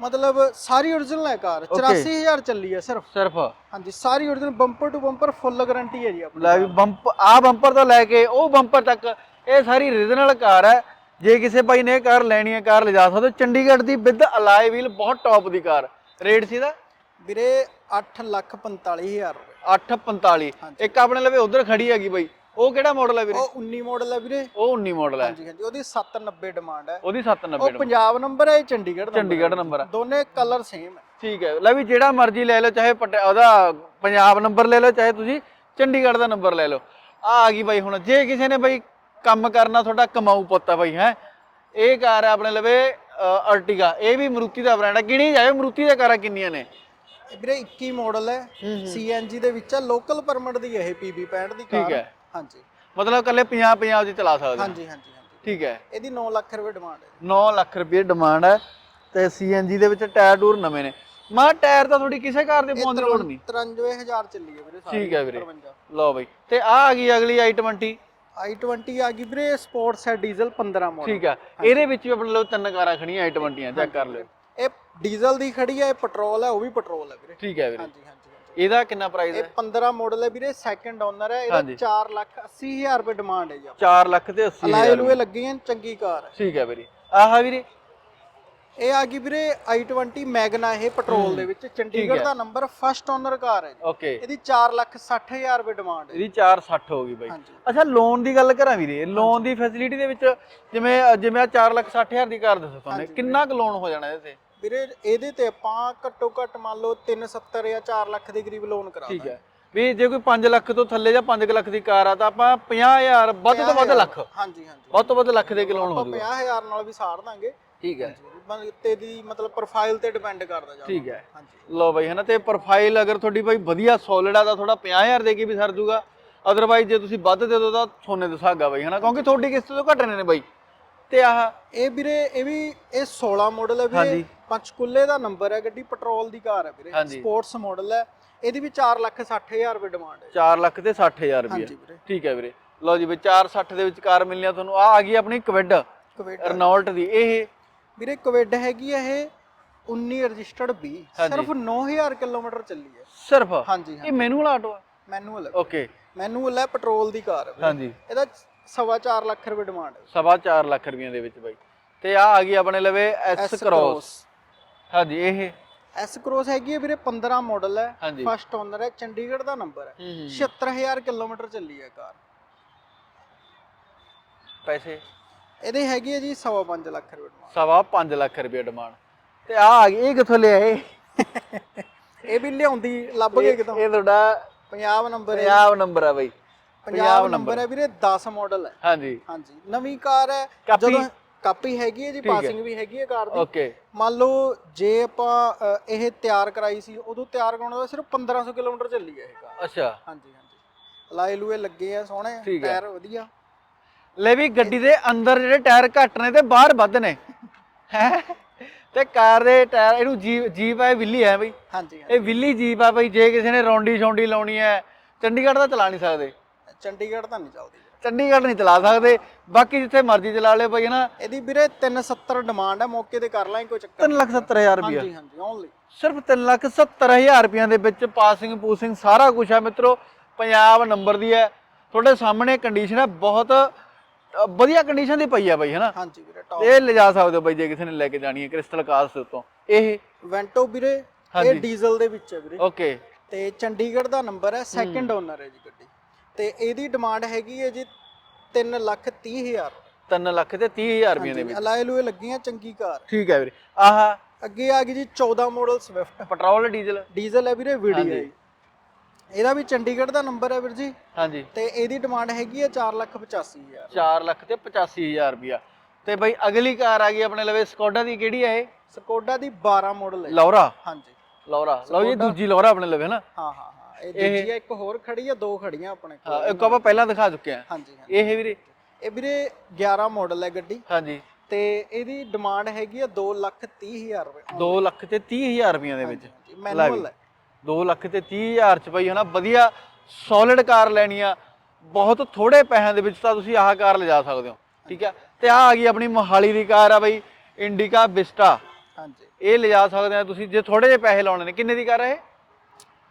ਮਤਲਬ ਸਾਰੀ origignal ਹੈ ਕਾਰ 84000 ਚੱਲੀ ਹੈ ਸਿਰਫ। ਸਿਰਫ। ਹਾਂਜੀ ਸਾਰੀ origignal bumper to bumper full guarantee ਹੈ ਜੀ ਆਪਣੀ ਲੈ ਵੀ ਬੰਪ ਆ ਬੰਪਰ ਤੋਂ ਲੈ ਕੇ ਉਹ ਬੰਪਰ ਤੱਕ ਇਹ ਸਾਰੀ ਰੀਜਨਲ ਕਾਰ ਹੈ। ਜੇ ਕਿਸੇ ਭਾਈ ਨੇ ਕਾਰ ਲੈਣੀ ਹੈ ਕਾਰ ਲਿਜਾ ਸਕਦੇ ਹੋ। ਚੰਡੀਗੜ੍ਹ ਦੀ ਵਿਦ ਅਲਾਈ ਵੀਲ ਬਹੁਤ ਟੌਪ ਦੀ ਕਾਰ। ਰੇਟ ਸੀ ਦਾ ਵੀਰੇ 845000 ਰੁਪਏ। 845 ਇੱਕ ਆਪਣੇ ਲਵੇ ਉਧਰ ਖੜੀ ਹੈਗੀ ਬਾਈ। ਉਹ ਕਿਹੜਾ ਮਾਡਲ ਹੈ ਵੀਰੇ? ਉਹ 19 ਮਾਡਲ ਹੈ ਵੀਰੇ। ਉਹ 19 ਮਾਡਲ ਹੈ ਹਾਂਜੀ ਹਾਂਜੀ। ਉਹਦੀ 790 ਡਿਮਾਂਡ ਹੈ ਉਹਦੀ 790 ਉਹ ਪੰਜਾਬ ਨੰਬਰ ਹੈ ਇਹ ਚੰਡੀਗੜ੍ਹ number ਚੰਡੀਗੜ੍ਹ। ਨੰਬਰ ਹੈ ਦੋਨੇ ਕਲਰ ਸੇਮ ਹੈ ਠੀਕ ਹੈ। ਲੈ ਵੀ ਜਿਹੜਾ ਮਰਜ਼ੀ ਲੈ ਲਓ ਚਾਹੇ ਉਹਦਾ ਪੰਜਾਬ ਨੰਬਰ ਲੈ ਲਓ ਚਾਹੇ ਤੁਸੀਂ ਚੰਡੀਗੜ੍ਹ ਦਾ ਨੰਬਰ ਲੈ ਲਓ। ਆ ਆ ਗਈ ਬਾਈ ਹੁਣ। ਜੇ ਕਿਸੇ ਨੇ ਬਾਈ ਕੰਮ ਕਰਨਾ ਤੁਹਾਡਾ ਕਮਾਊ ਪੁੱਤ ਆ ਬਾਈ ਹੈ। ਇਹ ਕਾਰ ਹੈ ਆਪਣੇ ਲਵੇ ਅਰਟਿਗਾ। ਇਹ ਵੀ ਮਰੂਤੀ ਦਾ ਬ੍ਰਾਂਡ ਹੈ ਗਿਣੀ ਜਾਏ ਮਰੂਤੀ ਦੀਆਂ ਕਾਰਾਂ ਕਿੰਨੀਆਂ ਨੇ? ਵੀਰੇ 21 ਮਾਡਲ ਹੈ ਸੀਐਨਜੀ ਦੇ ਵਿੱਚ ਹੈ ਲੋਕਲ ਪਰਮਿਟ ਦੀ ਇਹ ਪੀਬੀ 65 ਦੀ ਕਾਰ। ਠੀਕ ਹੈ। ਹਾਂਜੀ। ਮਤਲਬ ਕੱਲੇ 50 50 ਦੀ ਚਲਾ ਸਕਦੇ ਹੋ। ਹਾਂਜੀ ਹਾਂਜੀ ਹਾਂਜੀ। ਠੀਕ ਹੈ। ਇਹਦੀ 9 ਲੱਖ ਰੁਪਏ ਡਿਮਾਂਡ ਹੈ। 9 ਲੱਖ ਰੁਪਏ ਡਿਮਾਂਡ ਹੈ ਤੇ ਸੀਐਨਜੀ ਦੇ ਵਿੱਚ ਟਾਇਰ ਟੂਰ ਨਵੇਂ ਨੇ। ਮਾ ਟਾਇਰ ਤਾਂ ਤੁਹਾਡੀ ਕਿਸੇ ਕਾਰ ਦੇ ਪਾਉਣ ਦੀ ਲੋੜ ਨਹੀਂ। 93000 ਚੱਲੀ ਹੈ ਵੀਰੇ ਸਾਰੀ। ਠੀਕ ਹੈ ਵੀਰੇ। 53 ਲਓ ਬਾਈ। ਤੇ ਆ ਆ ਗਈ ਅਗਲੀ i20 i20 ਆ ਗਈ ਵੀਰੇ ਸਪੋਰਟਸ ਹੈ ਡੀਜ਼ਲ 15 ਮਾਡਲ ਠੀਕ ਆ। ਇਹਦੇ ਵਿੱਚ ਵੀ ਆਪਣੇ ਲੋ ਤਿੰਨ ਕਾਰਾਂ ਖੜੀਆਂ i20 ਚੈੱਕ ਕਰ ਲਿਓ। ਇਹ ਡੀਜ਼ਲ ਦੀ ਖੜੀ ਹੈ ਇਹ ਪੈਟਰੋਲ ਹੈ ਉਹ ਵੀ ਪੈਟਰੋਲ ਹੈ ਵੀਰੇ। ਠੀਕ ਹੈ ਵੀਰੇ। ਹਾਂਜੀ। ਇਹਦਾ ਕਿੰਨਾ ਪ੍ਰਾਈਸ ਇਹ ਹੈ? 15 ਮਾਡਲ ਹੈ ਵੀਰੇ ਸੈਕੰਡ ਓਨਰ ਹੈ ਇਹਦਾ ਹਾਂਜੀ। 4 ਲੱਖ 80000 ਰੁਪਏ ਡਿਮਾਂਡ ਹੈ ਜੀ 4 ਲੱਖ ਤੇ 80 ਅਲਾਈ ਹਜ਼ਾਰ ਲੂਏ ਲੱਗੇ ਹਨ ਚੰਗੀ ਕਾਰ ਹੈ। ਠੀਕ ਹੈ ਵੀਰੇ। ਆਹ ਵੀਰੇ। ਇਹ ਆ ਗਈ ਵੀਰੇ i20 ਮੈਗਨਾ ਇਹ ਪੈਟਰੋਲ ਦੇ ਵਿੱਚ। ਚੰਡੀਗੜ੍ਹ ਦਾ ਨੰਬਰ ਫਸਟ ਓਨਰ ਕਾਰ ਹੈ ਜੀ। ਓਕੇ ਇਹਦੀ 4 ਲੱਖ 60000 ਰੁਪਏ ਡਿਮਾਂਡ ਹੈ ਇਹਦੀ 460 ਹੋ ਗਈ ਬਾਈ। ਹਾਂਜੀ। ਅੱਛਾ ਲੋਨ ਦੀ ਗੱਲ ਕਰਾਂ ਵੀਰੇ। ਲੋਨ ਦੀ ਫੈਸਿਲਿਟੀ ਦੇ ਵਿੱਚ ਜਿਵੇਂ ਜਿਵੇਂ ਆ 4 ਲੱਖ 60 ਹਜ਼ਾਰ ਦੀ ਕਾਰ ਦੱਸੋ ਤੁਹਾਨੂੰ। ਕਿੰਨਾ ਕੁ ਲੋਨ ਹੋ ਜਾਣਾ ਇਹਦੇ ਤੇ? ਵੀਰੇ ਇਹਦੇ ਤੇ ਆਪਾਂ ਘੱਟੋ ਘੱਟ ਮੰਨ ਲਓ 370 ਜਾਂ 4 ਲੱਖ ਦੇ ਕਰੀਬ ਲੋਨ ਕਰਾ ਠੀਕ ਹੈ। ਵੀ ਜੇ ਕੋਈ 5 ਲੱਖ ਤੋਂ ਥੱਲੇ ਜਾਂ 5 ਲੱਖ ਦੀ ਕਾਰ ਆ ਤਾਂ ਆਪਾਂ 50000 ਵੱਧ ਤੋਂ ਵੱਧ ਲੱਖ ਹਾਂਜੀ ਹਾਂਜੀ। ਵੱਧ ਤੋਂ ਵੱਧ ਲੱਖ ਦੇ ਕੇ ਲੋਨ ਹੋ ਜਾਊਗਾ 50000 ਨਾਲ ਵੀ ਸਾੜ ਦਾਂਗੇ। ਠੀਕ ਹੈ। ਤੇ ਦੀ ਮਤਲਬ ਪ੍ਰੋਫਾਈਲ ਤੇ ਡਿਪੈਂਡ ਕਰਦਾ ਜਾਂਦਾ ਠੀਕ ਹੈ। ਹਾਂਜੀ। ਲੋ ਬਾਈ ਹਨਾ ਤੇ ਪ੍ਰੋਫਾਈਲ ਅਗਰ ਤੁਹਾਡੀ ਬਾਈ ਵਧੀਆ ਸੋਲਿਡ ਆ ਤਾਂ ਥੋੜਾ 50000 ਦੇ ਕੇ ਵੀ ਸਰ ਜੂਗਾ। ਅਦਰਵਾਈਜ਼ ਜੇ ਤੁਸੀਂ ਵੱਧ ਦੇ ਦੋ ਤਾਂ ਸੋਨੇ ਦਾ ਸੁਹਾਗਾ ਬਾਈ ਹਨਾ ਕਿਉਂਕਿ ਤੁਹਾਡੀ ਕਿਸ਼ਤ ਤੋਂ ਘਟਣੇ ਨੇ ਬਾਈ। ਤੇ ਆਹ ਇਹ ਵੀਰੇ ਇਹ ਵੀ ਇਹ 16 ਮਾਡਲ ਹੈ ਵੀਰੇ। ਪੰਚਕੁੱਲੇ ਦਾ ਨੰਬਰ ਹੈ ਗੱਡੀ ਪੈਟਰੋਲ ਦੀ ਕਾਰ ਹੈ ਵੀਰੇ। ਹਾਂਜੀ। ਸਪੋਰਟਸ ਮਾਡਲ ਹੈ। ਇਹਦੀ ਵੀ 4 ਲੱਖ 60000 ਰੁਪਏ ਡਿਮਾਂਡ ਹੈ। 4 ਲੱਖ ਤੇ 60000 ਰੁਪਏ। ਵੀਰੇ। ਠੀਕ ਹੈ ਵੀਰੇ। ਲਓ ਜੀ ਬਈ 460 ਦੇ ਵਿੱਚ ਕਾਰ ਮਿਲਣੀ ਆ ਤੁਹਾਨੂੰ। ਆ ਆ ਗਈ ਆਪਣੀ ਕਵਿਡ ਰਨੋਲਟ ਦੀ। ਇਹ ਵੀਰੇ ਕਵੇਡ ਹੈਗੀ ਹੈ ਇਹ 19 ਰਜਿਸਟਰਡ 20 ਸਿਰਫ 9000 ਕਿਲੋਮੀਟਰ ਚੱਲੀ ਹੈ। ਸਿਰਫ? ਹਾਂਜੀ ਇਹ ਮੈਨੂਅਲ ਆਟੋ ਆ? Manual okay. ਮੈਨੂਅਲ ਹੈ ਪੈਟਰੋਲ ਦੀ ਕਾਰ ਹੈ ਵੀਰੇ। ਹਾਂਜੀ। ਇਹਦਾ ਸਵਾ 4 ਲੱਖ ਰੁਪਏ ਡਿਮਾਂਡ ਹੈ। ਸਵਾ 4 ਲੱਖ ਰੁਪਈਆਂ ਦੇ ਵਿੱਚ ਬਾਈ। ਤੇ ਆ ਆ ਗਈ ਆਪਣੇ ਲਵੇ ਐਸ ਕ੍ਰੋਸ ਹਾਂਜੀ ਇਹ ਐਸ ਕ੍ਰੋਸ ਹੈਗੀ ਹੈ ਵੀਰੇ 15 ਮਾਡਲ ਹੈ। ਹਾਂਜੀ। ਫਸਟ ਓਨਰ ਹੈ ਚੰਡੀਗੜ੍ਹ ਦਾ ਨੰਬਰ ਹੈ। ਹੂੰ ਹੂੰ। 76000 ਕਿਲੋਮੀਟਰ ਚੱਲੀ ਹੈ ਕਾਰ। ਪੈਸੇ? ਇਹਦੇ ਹੈਗੀ ਹੈ ਜੀ ਸਵਾ 5 ਲੱਖ ਰੁਪਏ ਡਿਮਾਂਡ ਸਵਾ 5 ਲੱਖ ਰੁਪਏ ਡਿਮਾਂਡ ਤੇ ਆ ਆ ਗਈ ਇਹ ਕਿੱਥੋਂ ਲਿਆ ਇਹ? ਇਹ ਵੀ ਲਿਆਉਂਦੀ ਲੱਭ ਗਏ ਕਿਤੋਂ? ਇਹ ਤੁਹਾਡਾ ਪੰਜਾਬ ਨੰਬਰ ਹੈ ਪੰਜਾਬ ਨੰਬਰ ਆ ਬਾਈ। ਪੰਜਾਬ ਨੰਬਰ ਹੈ ਵੀਰੇ 10 ਮਾਡਲ ਹੈ। ਹਾਂਜੀ। ਹਾਂਜੀ ਨਵੀਂ ਕਾਰ ਹੈ ਕਾਪੀ? ਜਦੋਂ ਕਾਪੀ ਹੈਗੀ ਹੈ ਜੀ ਪਾਸਿੰਗ ਵੀ ਹੈਗੀ ਹੈ ਕਾਰ ਦੀ। ਓਕੇ ਮੰਨ ਲਓ ਜੇ ਆਪਾਂ ਅ, ਇਹ ਤਿਆਰ ਕਰਾਈ ਸੀ ਉਦੋਂ ਤਿਆਰ ਕਰਾਉਣ ਦਾ ਸਿਰਫ 1500 ਕਿਲੋਮੀਟਰ ਚੱਲੀ ਹੈ ਇਹ ਕਾਰ। ਅੱਛਾ। ਹਾਂਜੀ ਹਾਂਜੀ। ਲਾਏ ਲੂਏ ਲੱਗੇ ਆ ਸੋਹਣੇ ਠੀਕ ਹੈ। ਟਾਇਰ ਵਧੀਆ। ਲੈ ਵੀ ਗੱਡੀ ਦੇ ਅੰਦਰ ਜਿਹੜੇ ਟਾਇਰ ਘੱਟ ਨੇ ਤੇ ਬਾਹਰ ਵੱਧ ਨੇ। ਹੈ? ਤੇ ਕਾਰ ਦੇ ਟਾਇਰ ਇਹਨੂੰ ਜੀਪ ਜੀਪ ਹੈ ਵਿੱਲੀ ਹੈ ਬਈ। ਹਾਂਜੀ ਹਾਂਜੀ। ਇਹ ਵਿੱਲੀ ਜੀਪ ਆ ਬਈ ਜੇ ਕਿਸੇ ਨੇ ਰੌਂਡੀ ਸ਼ੌਂਡੀ ਲਾਉਣੀ ਹੈ ਚੰਡੀਗੜ੍ਹ ਤਾਂ ਚਲਾ ਨਹੀਂ ਸਕਦੇ। ਚੰਡੀਗੜ੍ਹ ਤਾਂ ਨਹੀਂ ਚੱਲਦੀ। ਚੰਡੀਗੜ੍ਹ ਨਹੀਂ ਚਲਾ ਸਕਦੇ। ਬਾਕੀ ਜਿੱਥੇ ਮਰਜ਼ੀ ਚਲਾ ਲਿਓ ਬਈ ਨਾ ਇਹਦੀ ਵੀਰੇ 370 ਡਿਮਾਂਡ ਹੈ ਮੌਕੇ ਤੇ ਕਰ ਲਾਂਗੇ ਕੋਈ ਚੱਕਰ 370000 ਰੁਪਏ ਹਾਂਜੀ ਹਾਂਜੀ ਓਨਲੀ ਸਿਰਫ 370000 ਰੁਪਈਆਂ ਦੇ ਵਿੱਚ ਪਾਸਿੰਗ ਪੂਸਿੰਗ ਸਾਰਾ ਕੁਝ ਹੈ ਮਿੱਤਰੋ। ਪੰਜਾਬ ਨੰਬਰ ਦੀ ਹੈ। ਤੁਹਾਡੇ ਸਾਹਮਣੇ ਕੰਡੀਸ਼ਨ ਹੈ ਬਹੁਤ ਵਧੀਆ ਕੰਡੀਸ਼ਨ ਦੀ ਪਈ ਹੈ ਬਈ ਹਨਾ। ਹਾਂਜੀ ਵੀਰੇ ਟੌਪ ਇਹ ਲਿਜਾ ਸਕਦੇ ਹੋ ਬਈ ਜੇ ਕਿਸੇ ਨੇ ਲੈ ਕੇ ਜਾਣੀ ਹੈ ਕ੍ਰਿਸਟਲ ਕਾਸ ਦੇ ਉੱਤੋਂ। ਇਹ ਵੈਂਟੋ ਵੀਰੇ ਇਹ ਡੀਜ਼ਲ ਦੇ ਵਿੱਚ ਹੈ ਵੀਰੇ। ਓਕੇ ਤੇ ਚੰਡੀਗੜ੍ਹ ਦਾ ਨੰਬਰ ਹੈ ਸੈਕੰਡ ਓਨਰ ਹੈ ਜੀ ਗੱਡੀ। ਤੇ ਇਹਦੀ ਡਿਮਾਂਡ ਹੈਗੀ ਹੈ ਜੀ 3 ਲੱਖ 30 ਹਜ਼ਾਰ। 3 ਲੱਖ ਤੇ 30000 ਰੁਪਏ ਦੇ ਵਿੱਚ। ਅਲਾਏ ਲੂਏ ਲੱਗੀਆਂ ਚੰਗੀ ਕਾਰ। ਠੀਕ ਹੈ ਵੀਰੇ। ਆਹ ਅੱਗੇ ਆ ਗਈ ਜੀ 14 model Swift petrol diesel. Diesel ਹੈ ਵੀਰੇ ਵੀਡੀਆਈ ਇਹਦਾ ਵੀ ਚੰਡੀਗੜ੍ਹ ਦਾ ਨੰਬਰ ਹੈ ਵੀਰ ਜੀ। ਹਾਂਜੀ। ਤੇ ਇਹਦੀ ਡਿਮਾਂਡ ਹੈਗੀ ਹੈ 4 ਲੱਖ 85 ਹਜ਼ਾਰ। 4 ਲੱਖ ਤੇ 85000 ਰੁਪਿਆ ਤੇ ਬਈ ਅਗਲੀ ਕਾਰ ਆ ਗਈ ਆਪਣੇ ਲਵੇ ਸਕੋਡਾ ਦੀ ਕਿਹੜੀ ਹੈ ਇਹ? ਸਕੋਡਾ ਦੀ 12 ਮਾਡਲ ਹੈ ਲੌਰਾ। ਹਾਂਜੀ। ਲੌਰਾ। ਲਓ ਜੀ ਦੂਜੀ ਲੌਰਾ ਆਪਣੇ ਲਵੇ ਨਾ ਹਾਂ ਹਾਂ ਹਾਂ। ਇਹ ਦੂਜੀ ਹੈ ਇੱਕ ਹੋਰ ਖੜੀ ਹੈ ਦੋ ਖੜੀਆਂ ਆਪਣੇ ਕੋਲ। ਹਾਂ ਇੱਕ ਆਪਾਂ ਪਹਿਲਾਂ ਦਿਖਾ ਚੁੱਕੇ ਆ। ਹਾਂਜੀ ਹਾਂਜੀ। ਇਹ ਵੀਰੇ। ਇਹ ਵੀਰੇ 11 ਮਾਡਲ ਹੈ ਗੱਡੀ। ਹਾਂਜੀ। ਤੇ ਇਹਦੀ ਡਿਮਾਂਡ ਹੈਗੀ ਹੈ 2 ਲੱਖ 30 ਹਜ਼ਾਰ ਰੁਪਏ। 2 ਲੱਖ ਤੇ 30000 ਰੁਪਈਆਂ ਦੇ ਵਿੱਚ। ਮੈਨੂਅਲ ਹੈ 2 ਲੱਖ ਤੇ 30000 ਚ ਬਈ ਹਨਾ ਵਧੀਆ ਸੋਲਿਡ ਕਾਰ ਲੈਣੀ ਆ। ਬਹੁਤ ਥੋੜੇ ਪੈਸਿਆਂ ਦੇ ਵਿੱਚ ਤਾਂ ਤੁਸੀਂ ਆਹ ਕਾਰ ਲਿਜਾ ਸਕਦੇ ਹੋ। ਠੀਕ ਆ? ਤੇ ਆ ਆ ਗਈ ਆਪਣੀ ਮੋਹਾਲੀ ਦੀ ਕਾਰ ਆ ਬਈ ਇੰਡੀਕਾ ਵਿਸਟਾ ਹਾਂਜੀ। ਇਹ ਲਿਜਾ ਸਕਦੇ ਆ ਤੁਸੀਂ ਜੇ ਥੋੜੇ ਜਿਹੇ ਪੈਸੇ ਲਾਉਣੇ ਨੇ। ਕਿੰਨੇ ਦੀ ਕਾਰ ਹੈ ਇਹ?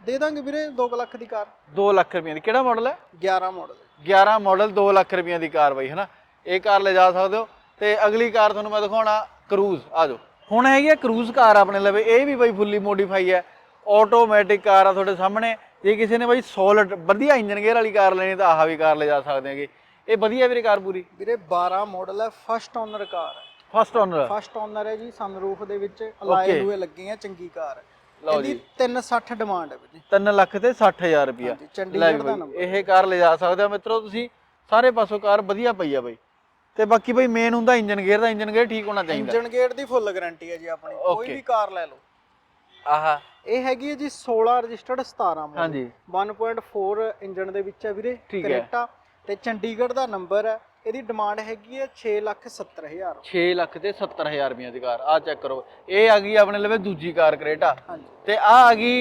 ਦੇ ਦਾਂਗੇ ਵੀਰੇ 2 ਲੱਖ ਦੀ ਕਾਰ। 2 ਲੱਖ ਰੁਪਈਆਂ ਦੀ। ਕਿਹੜਾ ਮਾਡਲ ਹੈ? 11 ਮਾਡਲ 11 ਮਾਡਲ 2 ਲੱਖ ਰੁਪਈਆਂ ਦੀ ਕਾਰ ਬਈ ਹਨਾ? ਇਹ ਕਾਰ ਲਿਜਾ ਸਕਦੇ ਹੋ। ਤੇ ਅਗਲੀ ਕਾਰ ਤੁਹਾਨੂੰ ਮੈਂ ਦਿਖਾਉਣਾ ਕਰੂਜ਼ ਆ ਜਾਓ। ਹੁਣ ਹੈਗੀ ਆ ਕਰੂਜ਼ ਕਾਰ ਆਪਣੇ ਲਵੇ। ਇਹ ਵੀ ਬਈ ਫੁੱਲੀ ਮੋਡੀਫਾਈ ਹੈ। ਆਟੋਮੈਟਿਕ ਕਾਰ ਆ ਤੁਹਾਡੇ ਸਾਹਮਣੇ। ਜੇ ਕਿਸੇ ਨੇ ਬਈ ਸੋਲਿਡ ਵਧੀਆ ਇੰਜਨ ਗੇਅਰ ਵਾਲੀ ਕਾਰ ਲੈਣੀ ਤਾਂ ਆਹ ਵੀ ਕਾਰ ਲਿਜਾ ਸਕਦੇ ਹੈਗੇ। ਇਹ ਵਧੀਆ ਵੀਰੇ ਕਾਰ ਪੂਰੀ? ਵੀਰੇ 12 ਮਾਡਲ ਹੈ। ਫਸਟ ਓਨਰ ਕਾਰ ਹੈ। ਫਸਟ ਓਨਰ ਫਸਟ ਓਨਰ ਹੈ ਜੀ ਸਨਰੂਫ ਦੇ ਵਿੱਚ ਅਲਾਏ ਲੂਏ ਲੱਗੇ ਆ ਚੰਗੀ ਕਾਰ ਹੈ। ਲਓ ਇਹਦੀ 360 ਡਿਮਾਂਡ ਹੈ ਵੀਰੇ। 3 ਲੱਖ ਤੇ 60000 ਰੁਪਿਆ ਹਾਂਜੀ ਚੰਡੀਗੜ੍ਹ ਦਾ ਨੰਬਰ ਇਹ ਕਾਰ ਲਿਜਾ ਸਕਦੇ ਹੋ ਮਿੱਤਰੋ ਤੁਸੀਂ। ਸਾਰੇ ਪਾਸੋਂ ਕਾਰ ਵਧੀਆ ਪਈ ਆ ਬਈ। ਤੇ ਬਾਕੀ ਬਈ ਮੇਨ ਹੁੰਦਾ ਇੰਜਨ ਗੇਅਰ ਦਾ ਇੰਜਨ ਗੇਅਰ ਠੀਕ ਹੋਣਾ ਚਾਹੀਦਾ। ਇੰਜਨ ਗੇਟ ਦੀ ਫੁੱਲ ਗਾਰੰਟੀ ਹੈ ਜੀ ਆਪਣੀ। ਕੋਈ ਵੀ ਕਾਰ ਲੈ ਲਓ। ਆਹਾ। ਇਹ ਹੈਗੀ ਹੈ ਜੀ 16 ਰਜਿਸਟਰਡ 17 ਮਾਡਲ ਹਾਂਜੀ। 1.4 ਇੰਜਨ ਦੇ ਵਿੱਚ ਹੈ ਵੀਰੇ ਠੀਕ ਹੈ। ਕਰੇਟਾ। ਤੇ ਚੰਡੀਗੜ੍ਹ ਦਾ ਨੰਬਰ ਹੈ ਇਹਦੀ ਡਿਮਾਂਡ ਹੈਗੀ ਹੈ 6 ਲੱਖ 70 ਹਜ਼ਾਰ। 6 ਲੱਖ ਤੇ 70000 ਰੁਪਈਆਂ ਦੀ ਕਾਰ ਆ ਚੈੱਕ ਕਰੋ। ਇਹ ਆ ਗਈ ਆਪਣੇ ਲਵੇ ਦੂਜੀ ਕਾਰ ਕਰੇਟਾ ਹਾਂਜੀ। ਤੇ ਆ ਆ ਗਈ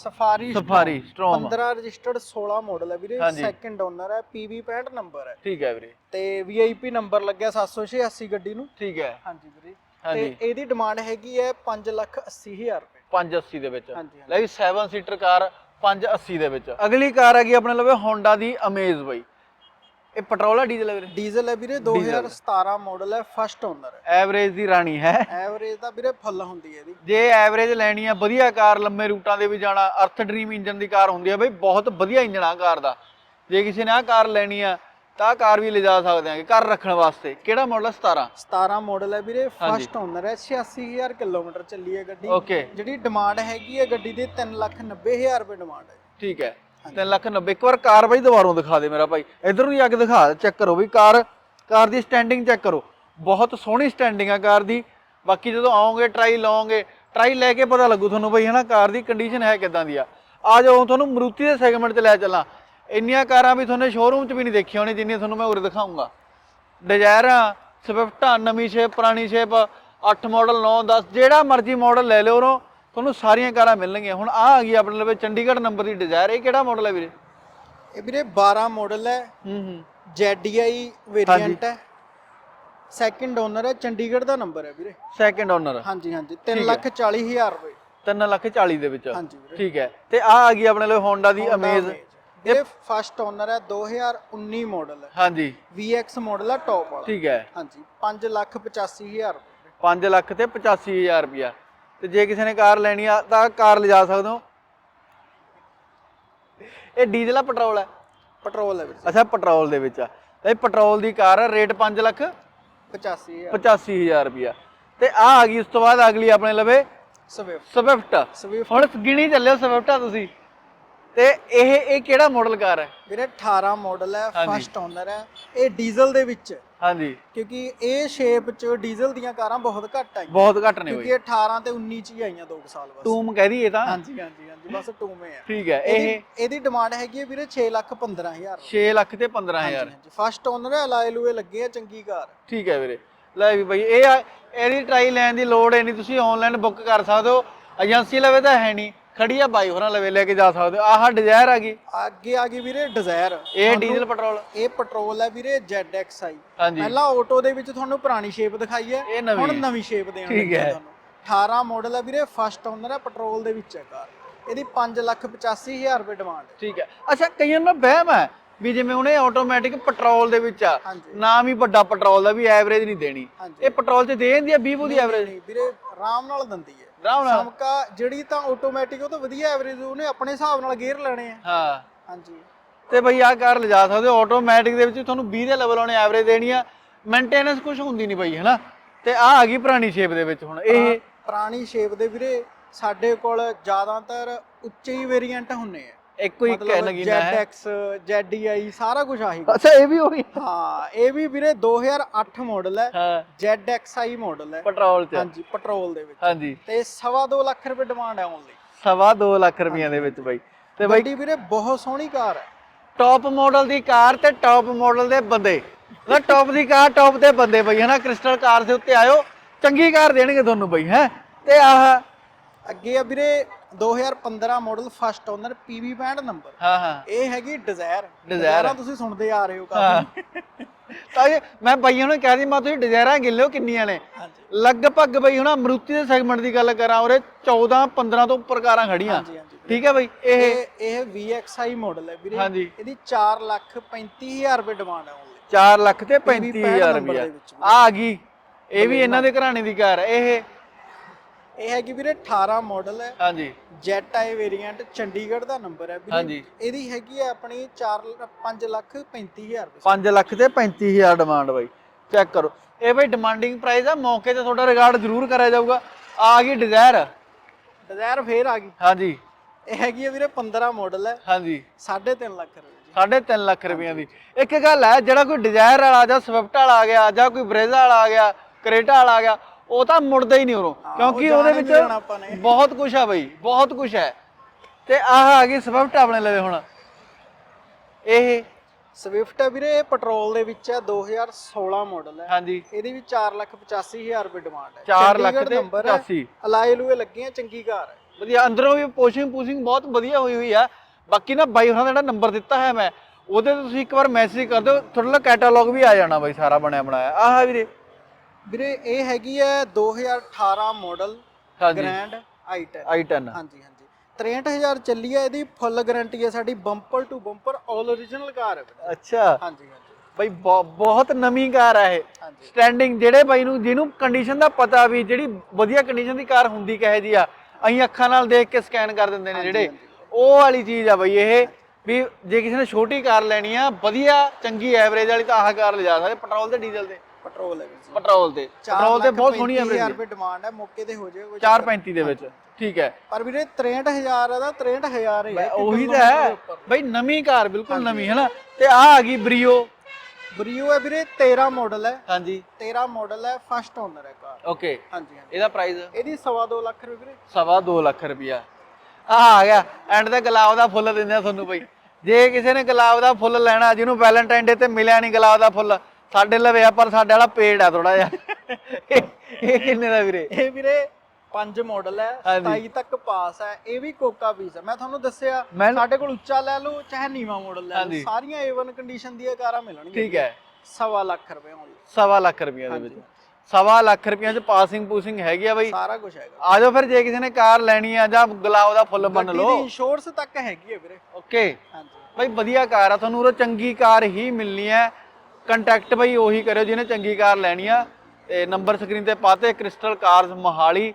Safari Safari Storme 15 registered 16 model ਹੈ ਵੀਰੇ। ਸੈਕੰਡ ਓਨਰ ਹੈ PV 65 ਨੰਬਰ ਹੈ ਠੀਕ ਹੈ ਵੀਰੇ। ਤੇ VIP ਨੰਬਰ ਲੱਗਿਆ 786 ਗੱਡੀ ਨੂੰ। ਠੀਕ ਹੈ। ਹਾਂਜੀ ਵੀਰੇ। ਤੇ ਇਹਦੀ ਡਿਮਾਂਡ ਹੈਗੀ ਹੈ 5 ਲੱਖ 80 ਹਜ਼ਾਰ ਰੁਪਏ। 580 ਦੇ ਵਿੱਚ। ਲੈ ਵੀ 7 ਸੀਟਰ ਕਾਰ 580 ਦੇ ਵਿੱਚ। ਅਗਲੀ ਕਾਰ ਆ ਗਈ ਆਪਣੇ ਲਵੇ ਹੋਂਡਾ ਦੀ ਅਮੇਜ਼ ਬਾਈ। ਇਹ ਪੈਟਰੋਲ ਆ ਡੀਜ਼ਲ ਹੈ ਵੀਰੇ? ਡੀਜ਼ਲ ਹੈ ਵੀਰੇ 2017 ਮਾਡਲ ਹੈ ਫਸਟ ਓਨਰ ਹੈ ਐਵਰੇਜ ਦੀ ਰਾਣੀ ਹੈ। ਐਵਰੇਜ ਤਾਂ ਵੀਰੇ ਫੁੱਲ ਹੁੰਦੀ ਹੈ ਇਹਦੀ। ਜੇ ਐਵਰੇਜ ਲੈਣੀ ਆ ਵਧੀਆ ਕਾਰ ਲੰਮੇ ਰੂਟਾਂ ਦੇ ਵੀ ਜਾਣਾ ਅਰਥ ਡ੍ਰੀਮ ਇੰਜਨ ਦੀ ਕਾਰ ਹੁੰਦੀ ਆ ਬਈ ਬਹੁਤ ਵਧੀਆ ਇੰਜਨ ਆ ਕਾਰ ਦਾ। ਜੇ ਕਿਸੇ ਨੇ ਆ ਕਾਰ ਲੈਣੀ ਆ ਤਾਂ ਕਾਰ ਵੀ ਲਿਜਾ ਸਕਦੇ ਆਂਗੇ ਘਰ ਰੱਖਣ ਵਾਸਤੇ। ਕਿਹੜਾ ਮਾਡਲ 17 17 ਮਾਡਲ ਹੈ ਵੀਰੇ ਫਸਟ ਓਨਰ ਹੈ 86000 ਕਿਲੋਮੀਟਰ ਚੱਲੀ ਹੈ ਗੱਡੀ। ਜਿਹੜੀ ਡਿਮਾਂਡ ਹੈਗੀ ਹੈ ਗੱਡੀ ਦੀ 3 ਲੱਖ 90 ਹਜ਼ਾਰ ਰੁਪਏ ਡਿਮਾਂਡ ਹੈ। ਠੀਕ ਹੈ। 3 ਲੱਖ 90 ਇੱਕ ਵਾਰ ਕਾਰ ਬਾਈ ਦੁਬਾਰੋਂ ਦਿਖਾ ਦੇ ਮੇਰਾ ਭਾਈ। ਇਧਰ ਨੂੰ ਜਾ ਕੇ ਦਿਖਾ, ਚੈੱਕ ਕਰੋ ਵੀ ਕਾਰ ਕਾਰ ਦੀ ਸਟੈਂਡਿੰਗ ਚੈੱਕ ਕਰੋ। ਬਹੁਤ ਸੋਹਣੀ ਸਟੈਂਡਿੰਗ ਆ ਕਾਰ ਦੀ। ਬਾਕੀ ਜਦੋਂ ਆਓਗੇ ਟਰਾਈ ਲਾਓਗੇ ਟਰਾਈ ਲੈ ਕੇ ਪਤਾ ਲੱਗੂ ਤੁਹਾਨੂੰ ਬਈ ਹਨਾ, ਕਾਰ ਦੀ ਕੰਡੀਸ਼ਨ ਹੈ ਕਿਦਾਂ ਦੀ ਆ। ਆ ਜਾਓ ਤੁਹਾਨੂੰ ਮਰੂਤੀ ਦੇ ਸੈਗਮੈਂਟ 'ਚ ਲੈ ਚੱਲਾਂ। ਇੰਨੀਆਂ ਕਾਰਾਂ ਵੀ ਤੁਹਾਨੂੰ ਸ਼ੋਰੂਮ 'ਚ ਵੀ ਨਹੀਂ ਦੇਖੀਆਂ ਹੋਣੀ ਜਿੰਨੀਆਂ ਤੁਹਾਨੂੰ ਮੈਂ ਉਰੇ ਦਿਖਾਉਂਗਾ। ਡਿਜ਼ਾਇਰਾਂ ਸਵਿਫਟਾਂ ਨਵੀਂ ਸ਼ੇਪ ਪੁਰਾਣੀ ਸ਼ੇਪ 8 ਮਾਡਲ 9 10 ਜਿਹੜਾ ਮਰਜ਼ੀ ਮਾਡਲ ਲੈ ਲਿਓ ਉਰੋਂ। ਤੁਹਾਨੂੰ ਸਾਰੀਆਂ ਕਾਰਾਂ ਮਿਲਣਗੀਆਂ। ਹੁਣ ਆ ਆ ਗਈ ਆਪਣੇ ਲਵੇ ਚੰਡੀਗੜ੍ਹ ਨੰਬਰ ਦੀ ਡਿਜ਼ਾਇਰ ਇਹ ਕਿਹੜਾ ਮਾਡਲ ਹੈ ਵੀਰੇ? ਇਹ ਵੀਰੇ 12 ਮਾਡਲ ਹੈ। ਹੂੰ ਹੂੰ। ZDI ਵੇਰੀਐਂਟ ਹੈ। ਸੈਕੰਡ ਓਨਰ ਹੈ ਚੰਡੀਗੜ੍ਹ ਦਾ ਨੰਬਰ ਹੈ ਵੀਰੇ। ਸੈਕੰਡ ਓਨਰ ਹਾਂਜੀ ਹਾਂਜੀ। 3 ਲੱਖ 40 ਹਜ਼ਾਰ ਰੁਪਏ। 3 ਲੱਖ 40 ਦੇ ਵਿੱਚ। ਹਾਂਜੀ ਵੀਰੇ। ਠੀਕ ਹੈ। ਤੇ ਆ ਆ ਗਈ ਆਪਣੇ ਲਈ ਹੋਂਡਾ ਦੀ ਅਮੇਜ਼ ਇਹ ਫਸਟ ਓਨਰ ਹੈ 2019 ਮਾਡਲ ਹੈ। ਹਾਂਜੀ। VX ਮਾਡਲ ਹੈ ਟੌਪ ਵਾਲਾ। ਠੀਕ ਹੈ। ਹਾਂਜੀ। 5 ਲੱਖ 85 ਹਜ਼ਾਰ ਰੁਪਏ। 5 ਲੱਖ ਤੇ 85000 ਰੁਪਿਆ ਤੇ ਜੇ ਕਿਸੇ ਨੇ ਕਾਰ ਲੈਣੀ ਆ ਤਾਂ ਕਾਰ ਲਿਜਾ ਸਕਦੇ ਹੋ। ਇਹ ਡੀਜ਼ਲ ਆ ਪੈਟਰੋਲ ਹੈ ਪੈਟਰੋਲ ਹੈ ਵੀਰੇ ਅੱਛਾ ਪੈਟਰੋਲ ਦੇ ਵਿੱਚ ਆ। ਤੇ ਪੈਟਰੋਲ ਦੀ ਕਾਰ ਆ ਰੇਟ 5 ਲੱਖ 85 ਹਜ਼ਾਰ। 85000 ਰੁਪਿਆ ਤੇ ਆ ਆ ਗਈ ਉਸ ਤੋਂ ਬਾਅਦ ਅਗਲੀ ਆਪਣੇ ਲਵੇ ਸਵਿਫਟ ਸਵਿਫਟ ਸਵਿਫਟ ਹੁਣ ਗਿਣੀ ਚੱਲਿਓ ਸਵਿਫਟਾ ਤੁਸੀਂ। ਤੇ ਇਹ ਇਹ ਕਿਹੜਾ ਮਾਡਲ ਕਾਰ ਹੈ? ਵੀਰੇ 18 ਮਾਡਲ ਹੈ। ਫਸਟ ਓਨਰ ਹੈ। ਇਹ ਡੀਜ਼ਲ ਦੇ ਵਿੱਚ। ਹੈ ਹਾਂਜੀ। ਕਿਉਂਕਿ ਇਹ ਸ਼ੇਪ ਚ ਡੀਜ਼ਲ ਦੀਆਂ ਕਾਰਾਂ ਬਹੁਤ ਘੱਟ ਆਈਆਂ। ਬਹੁਤ ਘੱਟ ਨੇ ਕਿਉਂਕਿ ਇਹ 18 ਤੇ 19 ਚ ਹੀ ਆਈਆਂ 2 ਸਾਲ ਬਸ। ਟੂਮ ਕਹਿ ਦਈਏ ਤਾਂ? ਹਾਂਜੀ ਹਾਂਜੀ ਹਾਂਜੀ ਬਸ ਟੂਮੇ ਆ। ਠੀਕ ਹੈ ਇਹ ਇਹਦੀ ਡਿਮਾਂਡ ਹੈਗੀ ਹੈ ਵੀਰੇ 6 ਲੱਖ 15 ਹਜ਼ਾਰ। 6 ਲੱਖ ਤੇ 15000 ਹਾਂਜੀ ਫਸਟ ਓਨਰ ਹੈ ਅਲਾਏ ਲੂਏ ਲੱਗੇ ਆ ਚੰਗੀ ਕਾਰ। ਠੀਕ ਹੈ ਵੀਰੇ। ਲੈ ਵੀ ਬਈ ਇਹ ਇਹਦੀ ਟਰਾਈ ਲੈਣ ਦੀ ਲੋੜ ਹੈ ਨਹੀਂ। ਤੁਸੀਂ ਆਨਲਾਈਨ ਬੁੱਕ ਕਰ ਸਕਦੇ ਹੋ। ਏਜੰਸੀ ਲਵੇ ਤਾਂ ਹੈ ਨਹੀਂ। ਖੜੀ ਆ ਬਾਈ ਹੋਰਾਂ ਲਵੇ ਲੈ ਕੇ ਜਾ ਸਕਦੇ ਹੋ। ਆਹ ਡਿਜ਼ਾਇਰ ਆ ਗਈ। ਅੱਗੇ ਆ ਗਈ ਵੀਰੇ ਡਿਜ਼ਾਇਰ ਇਹ ਡੀਜ਼ਲ ਪੈਟਰੋਲ ਇਹ ਪੈਟਰੋਲ ਹੈ ਵੀਰੇ ZXi ਹਾਂਜੀ। ਪਹਿਲਾਂ ਆਟੋ ਦੇ ਵਿੱਚ ਤੁਹਾਨੂੰ ਪੁਰਾਣੀ ਸ਼ੇਪ ਦਿਖਾਈ ਹੈ। ਹੁਣ ਨਵੀਂ ਸ਼ੇਪ ਦੇਣ ਲੱਗੇ। ਤੁਹਾਨੂੰ। 18 ਮਾਡਲ ਹੈ ਵੀਰੇ ਫਸਟ ਓਨਰ ਹੈ ਪੈਟਰੋਲ ਦੇ ਵਿੱਚ ਹੈ ਕਾਰ ਇਹਦੀ 5 ਲੱਖ 85 ਹਜ਼ਾਰ ਰੁਪਏ ਡਿਮਾਂਡ ਠੀਕ ਹੈ। ਅੱਛਾ ਕਈਆਂ ਨੂੰ ਵਹਿਮ ਹੈ ਵੀ ਜਿਵੇਂ ਇਹ ਆਟੋਮੈਟਿਕ ਪੈਟਰੋਲ ਦੇ ਵਿੱਚ ਆ। ਨਾਮ ਹੀ ਵੱਡਾ ਪੈਟਰੋਲ ਦਾ ਵੀ ਐਵਰੇਜ ਨਹੀਂ ਦੇਣੀ। ਇਹ ਪੈਟਰੋਲ 'ਚ ਦੇ ਦਿੰਦੀ ਆ 20 ਦੀ ਐਵਰੇਜ ਨਹੀਂ ਵੀਰੇ ਆਰਾਮ ਨਾਲ ਦਿੰਦੀ ਹੈ। ਆਰਾਮ ਨਾਲ। ਸਮਕਾ ਜਿਹੜੀ ਤਾਂ ਆਟੋਮੈਟਿਕ ਉਹ ਤਾਂ ਵਧੀਆ ਐਵਰੇਜ ਉਹਨੇ ਆਪਣੇ ਹਿਸਾਬ ਨਾਲ ਗੇਅਰ ਲੈਣੇ ਆ। ਹਾਂ। ਹਾਂਜੀ। ਤੇ ਬਈ ਆਹ ਕਾਰ ਲਿਜਾ ਸਕਦੇ ਹੋ ਆਟੋਮੈਟਿਕ ਦੇ ਵਿੱਚ ਤੁਹਾਨੂੰ 20 ਦੇ ਲੈਵਲ ਉਹਨੇ ਐਵਰੇਜ ਦੇਣੀ ਆ ਮੇਨਟੇਨੈਂਸ ਕੁਝ ਹੁੰਦੀ ਨਹੀਂ ਬਈ ਹਨਾ? ਤੇ ਆ ਆ ਗਈ ਪੁਰਾਣੀ ਸ਼ੇਪ ਦੇ ਵਿੱਚ ਹੁਣ ਇਹ ਪੁਰਾਣੀ ਸ਼ੇਪ ਦੇ ਵੀਰੇ ਸਾਡੇ ਕੋਲ ਜ਼ਿਆਦਾਤਰ ਉੱਚੇ ਹੀ ਵੇਰੀਐਂਟ ਹੁੰਨੇ ਆ। ਇੱਕੋ ਇੱਕ ਹੈ ਨਗੀਨਾ ਹੈ ZX ZDI ਸਾਰਾ ਕੁਝ ਆਹੀ। ਅੱਛਾ ਇਹ ਵੀ ਹੋਈ ਹਾਂ ਇਹ ਵੀ ਵੀਰੇ 2008 ਮਾਡਲ ਹੈ ਹਾਂ। ZXi ਮਾਡਲ ਹੈ। ਪੈਟਰੋਲ 'ਚ। ਹਾਂਜੀ ਪੈਟਰੋਲ ਦੇ ਵਿੱਚ। ਹਾਂਜੀ। ਤੇ ਸਵਾ ਦੋ ਲੱਖ ਰੁਪਏ ਡਿਮਾਂਡ ਹੈ ਓਨਲੀ ਸਵਾ 2 ਲੱਖ ਰੁਪਈਆ ਦੇ ਵਿੱਚ ਬਈ। ਤੇ ਬਈ ਵੀਰੇ ਬਹੁਤ ਸੋਹਣੀ ਕਾਰ ਹੈ। ਟੌਪ ਮਾਡਲ ਦੀ ਕਾਰ ਤੇ ਟੌਪ ਮਾਡਲ ਦੇ ਬੰਦੇ। ਨਾ ਟੌਪ ਦੀ ਕਾਰ ਟੌਪ ਦੇ ਬੰਦੇ ਬਈ ਹਨਾ? ਕ੍ਰਿਸਟਲ ਕਾਰ ਦੇ ਉੱਤੇ ਆਇਓ। ਚੰਗੀ ਕਾਰ ਦੇਣਗੇ ਤੁਹਾਨੂੰ ਬਈ ਹੈ? ਤੇ ਆਹ ਅੱਗੇ ਆ ਵੀਰੇ 2015 model first owner PV band number ਹਾਂ ਹਾਂ। ਇਹ ਹੈਗੀ ਡਿਜ਼ਾਇਰ Dzire। ਤੁਸੀਂ ਸੁਣਦੇ ਆ ਰਹੇ ਹੋ ਕਾਫੀ। ਤਾਂ ਮੈਂ ਬਈਆਂ ਨੂੰ ਕਹਿ ਦੀ ਮੈਂ ਤੁਸੀਂ ਡਿਜ਼ਾਇਰਾਂ ਗਿੱਲਿਓ ਕਿੰਨੀਆਂ ਨੇ? ਲਗਭਗ ਬਈ ਹੁਣ ਮਰੂਤੀ ਦੇ ਸੈਗਮੈਂਟ ਦੀ ਗੱਲ ਕਰਾਂ ਉਰੇ 14 15 ਤੋਂ ਉੱਪਰ ਕਾਰਾਂ ਖੜੀਆਂ। ਠੀਕ ਹੈ ਬਈ? ਇਹ ਇਹ VXI ਮਾਡਲ ਹੈ ਵੀਰੇ। ਇਹਦੀ 4 ਲੱਖ 35000 ਰੁਪਏ ਡਿਮਾਂਡ ਓਨਲੀ 4 ਲੱਖ ਤੇ PV 35000 ਨੰਬਰ ਰੁਪਇਆ ਦੇ ਵਿੱਚ। ਆ ਆ ਗਈ। ਇਹ ਵੀ ਇਹਨਾਂ ਦੇ ਘਰਾਣੇ ਦੀ ਕਾਰ ਹੈ। ਇਹ ਇਹ ਹੈਗੀ ਵੀਰੇ 18 ਮਾਡਲ ਹੈ। ਹਾਂਜੀ। ਜੈਟ ਆਈ ਵੇਰੀਐਂਟ ਚੰਡੀਗੜ੍ਹ ਦਾ ਨੰਬਰ ਹੈ ਵੀਰੇ। ਹਾਂਜੀ। ਇਹਦੀ ਹੈਗੀ ਹੈ ਆਪਣੀ 4 5 ਲੱਖ 35000 ਰੁਪਏ। 5 ਲੱਖ ਤੇ 35000 ਡਿਮਾਂਡ ਬਾਈ। ਚੈੱਕ ਕਰੋ। ਇਹ ਬਈ ਡਿਮਾਂਡਿੰਗ ਪ੍ਰਾਈਸ ਆ ਮੌਕੇ ਤੇ ਤੁਹਾਡਾ ਰਿਗਾਰਡ ਜ਼ਰੂਰ ਕਰਿਆ ਜਾਊਗਾ। ਆ ਗਈ ਡਿਜ਼ਾਇਰ ਡਿਜ਼ਾਇਰ ਫੇਰ ਆ ਗਈ। ਹਾਂਜੀ। ਇਹ ਹੈਗੀ ਹੈ ਵੀਰੇ 15 ਮਾਡਲ ਹੈ। ਹਾਂਜੀ। 3.5 ਲੱਖ ਰੁਪਏ ਦੀ। ਸਾਢੇ ਤਿੰਨ ਲੱਖ ਰੁਪਈਆ ਦੀ। ਇੱਕ ਗੱਲ ਹੈ ਜਿਹੜਾ ਕੋਈ ਡਿਜ਼ਾਇਰ ਵਾਲਾ ਜਾਂ ਸਵਿਫਟ ਵਾਲਾ ਆ ਗਿਆ ਜਾਂ ਕੋਈ ਬਰੇਜ਼ਾ ਵਾਲਾ ਆ ਗਿਆ ਕਰੇਟਾ ਵਾਲਾ ਆ ਗਿਆ ਉਹ ਤਾਂ ਮੁੜਦਾ ਹੀ ਨਹੀਂ ਉਰੋਂ। ਕਿਉਂਕਿ ਉਹ ਉਹਦੇ ਵਿੱਚ। ਬਹੁਤ ਕੁਝ ਆ ਬਈ ਬਹੁਤ ਕੁਝ ਹੈ। ਤੇ ਆਹ ਆ ਗਈ ਸਵਿਫਟ ਆਪਣੇ ਲਵੇ ਹੁਣ। ਇਹ ਸਵਿਫਟ ਹੈ ਵੀਰੇ ਇਹ ਪੈਟਰੋਲ ਦੇ ਵਿੱਚ ਹੈ 2016 ਮਾਡਲ ਹੈ। ਹਾਂਜੀ। ਇਹਦੀ ਵੀ 4 ਲੱਖ 85000 ਰੁਪਏ ਡਿਮਾਂਡ ਹੈ। 4 ਲੱਖ ਚੰਡੀਗੜ੍ਹ ਤੇ number ਹੈ 85 ਅਲਾਏ ਲੂਏ ਲੱਗੇ ਆ ਚੰਗੀ ਕਾਰ ਹੈ। ਵਧੀਆ ਅੰਦਰੋਂ ਵੀ ਪੋਸ਼ਿੰਗ ਪੂਸ਼ਿੰਗ ਬਹੁਤ ਵਧੀਆ ਹੋਈ ਹੋਈ ਆ। ਬਾਕੀ ਨਾ ਬਾਈ ਉਹਨਾਂ ਦਾ ਜਿਹੜਾ ਨੰਬਰ ਦਿੱਤਾ ਹੈ ਮੈਂ ਉਹਦੇ ਤੁਸੀਂ ਇੱਕ ਵਾਰ ਮੈਸੇਜ ਕਰ ਦਿਓ ਤੁਹਾਡੇ ਨਾਲ ਕੈਟਾਲੌਗ ਵੀ ਆ ਜਾਣਾ ਬਾਈ ਸਾਰਾ ਬਣਿਆ ਬਣਾਇਆ। ਆਹ ਵੀਰੇ। ਵੀਰੇ ਇਹ ਹੈਗੀ ਹੈ 2018 ਮਾਡਲ ਹਾਂਜੀ। ਗ੍ਰੈਂਡ i10 i10 ਹਾਂਜੀ ਹਾਂਜੀ। 63000 ਚੱਲੀ ਹੈ ਇਹਦੀ ਫੁੱਲ ਗਾਰੰਟੀ ਹੈ ਸਾਡੀ bumper to bumper all origignal car ਹੈ। ਅੱਛਾ। ਹਾਂਜੀ ਹਾਂਜੀ। ਬਾਈ ਬਹੁਤ ਨਵੀਂ ਕਾਰ ਆ ਇਹ। ਸਟੈਂਡਿੰਗ ਜਿਹੜੇ ਬਾਈ ਨੂੰ ਜਿਹਨੂੰ ਕੰਡੀਸ਼ਨ ਦਾ ਪਤਾ ਵੀ ਜਿਹੜੀ ਵਧੀਆ ਕੰਡੀਸ਼ਨ ਦੀ ਕਾਰ ਹੁੰਦੀ ਕਹੇ ਜੀ ਆ ਅਸੀਂ ਅੱਖਾਂ ਨਾਲ ਦੇਖ ਕੇ ਸਕੈਨ ਕਰ ਦਿੰਦੇ ਨੇ ਜਿਹੜੇ। ਉਹ ਵਾਲੀ ਚੀਜ਼ ਆ ਬਾਈ ਇਹ ਵੀ ਜੇ ਕਿਸੇ ਨੇ ਛੋਟੀ ਕਾਰ ਲੈਣੀ ਆ ਵਧੀਆ ਚੰਗੀ ਐਵਰੇਜ ਵਾਲੀ ਤਾਂ ਆਹ ਕਾਰ ਲਿਜਾ ਸਕਦੇ ਪੈਟਰੋਲ ਤੇ ਡੀਜ਼ਲ ਤੇ। ਪੈਟਰੋਲ ਹੈ ਵੀਰ ਜੀ। ਪੈਟਰੋਲ ਤੇ। ਪੈਟਰੋਲ ਤੇ ਬਹੁਤ ਸੋਹਣੀ 4 ਐਵਰੇਜ ਰੁਪਏ ਡਿਮਾਂਡ ਹੈ ਮੌਕੇ ਤੇ ਹੋ ਜਾਏਗਾ 435 ਦੇ ਵਿੱਚ। ਠੀਕ ਹੈ। ਪਰ ਵੀਰੇ 63000 ਦਾ 63000 ਹੀ ਉਹੀ ਤਾਂ ਹੈ। ਬਾਈ ਨਵੀਂ ਕਾਰ ਬਿਲਕੁਲ ਨਵੀਂ ਹੈ ਨਾ? ਤੇ ਆ ਆ ਗਈ ਬਰੀਓ ਬਰੀਓ ਹੈ ਵੀਰੇ 13 ਮਾਡਲ ਹੈ। ਹਾਂਜੀ। 13 ਮਾਡਲ ਹੈ ਫਸਟ ਓਨਰ ਹੈ ਕਾਰ। ਓਕੇ ਹਾਂਜੀ ਇਹਦਾ ਪ੍ਰਾਈਸ ਇਹਦੀ ਸਵਾ ਦੋ ਲੱਖ ਰੁਪਏ ਵੀਰੇ। ਸਵਾ 2 ਲੱਖ ਰੁਪਿਆ ਆ ਆ ਗਿਆ। ਐਂਡ ਤੇ ਗੁਲਾਬ ਦਾ ਫੁੱਲ ਦਿੰਦੇ ਆ ਤੁਹਾਨੂੰ ਬਈ। ਜੇ ਕਿਸੇ ਨੇ ਗੁਲਾਬ ਦਾ ਫੁੱਲ ਲੈਣਾ ਜਿਹਨੂੰ ਵੈਲੈਂਟਾਈਨ ਡੇ ਤੇ ਮਿਲਿਆ ਨਹੀਂ ਗੁਲਾਬ ਦਾ ਫੁੱਲ ਸਾਡੇ ਲਵੇ ਆ ਪਰ ਸਾਡੇ ਵਾਲਾ ਪੇੜ ਆ ਥੋੜਾ ਜਿਹਾ। ਇਹ ਕਿੰਨੇ ਦਾ ਵੀਰੇ? ਇਹ ਵੀਰੇ ਪੰਜ ਮਾਡਲ ਹੈ ਹਾਂਜੀ। 27 ਤੱਕ ਪਾਸ ਹੈ ਇਹ ਵੀ ਕੋਕਾ ਪੀਸ ਹੈ। ਮੈਂ ਤੁਹਾਨੂੰ ਦੱਸਿਆ ਸਾਡੇ ਕੋਲ ਉੱਚਾ ਲੈ ਲਓ ਚਾਹੇ ਨੀਵਾ ਮਾਡਲ ਲੈ। ਲਓ ਸਾਰੀਆਂ A1 ਕੰਡੀਸ਼ਨ ਦੀਆਂ ਕਾਰਾਂ ਮਿਲਣਗੀਆਂ ਠੀਕ ਹੈ। ਸਵਾ ਲੱਖ ਰੁਪਏ ਹੋਣਗੇ। ਸਵਾ ਲੱਖ ਰੁਪਈਆ ਦੇ ਵਿੱਚ। ਸਵਾ ਲੱਖ ਰੁਪਈਆ ਚ ਪਾਸਿੰਗ ਪੂਸਿੰਗ ਹੈਗੀ ਆ ਬਈ। ਸਾਰਾ ਕੁਝ ਹੈਗਾ। ਆ ਜਾਓ ਫਿਰ ਜੇ ਕਿਸੇ ਨੇ ਕਾਰ ਲੈਣੀ ਆ ਜਾਂ ਗੁਲਾਬ ਦਾ ਫੁੱਲ ਬੰਨ ਗੱਡੀ ਲਓ। ਦੀ ਇੰਸ਼ੋਰੈਂਸ ਤੱਕ ਹੈਗੀ ਹੈ ਵੀਰੇ। ਓਕੇ ਹਾਂਜੀ। ਬਈ ਵਧੀਆ ਕਾਰ ਆ ਤੁਹਾਨੂੰ ਉਹ ਚੰਗੀ ਕਾਰ ਹੀ ਮਿਲਣੀ ਹੈ। ਕੰਟੈਕਟ ਬਈ ਉਹੀ ਕਰਿਓ ਜਿਹਨੇ ਚੰਗੀ ਕਾਰ ਲੈਣੀ ਆ ਤੇ ਨੰਬਰ ਸਕਰੀਨ ਤੇ ਪਾਤੇ ਕ੍ਰਿਸਟਲ ਕਾਰਸ ਮੋਹਾਲੀ